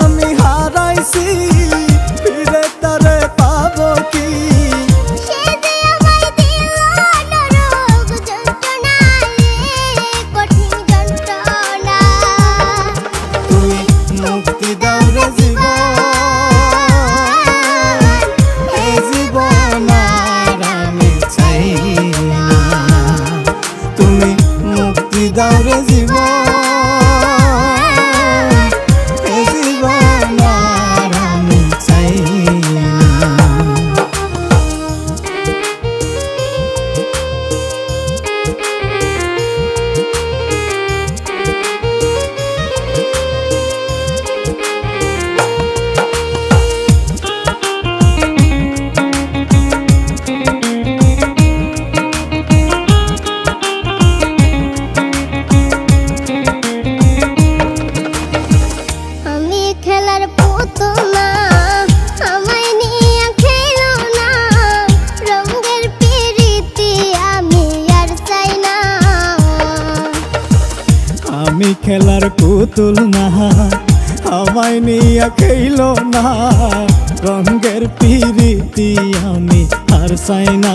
আমি হারাইছি। আমি খেলার পুতুল না আমায় নিয়ে খেইল না। রঙের পিরিতি আমি আর সাইনা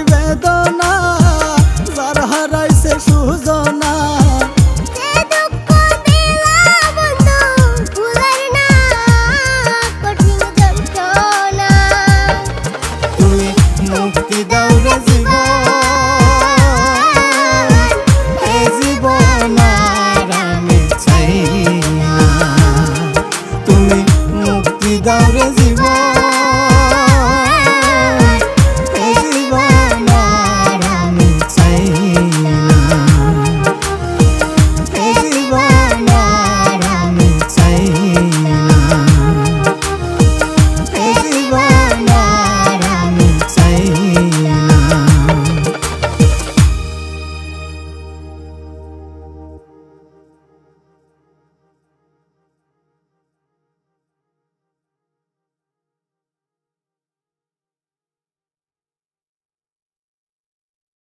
gaurav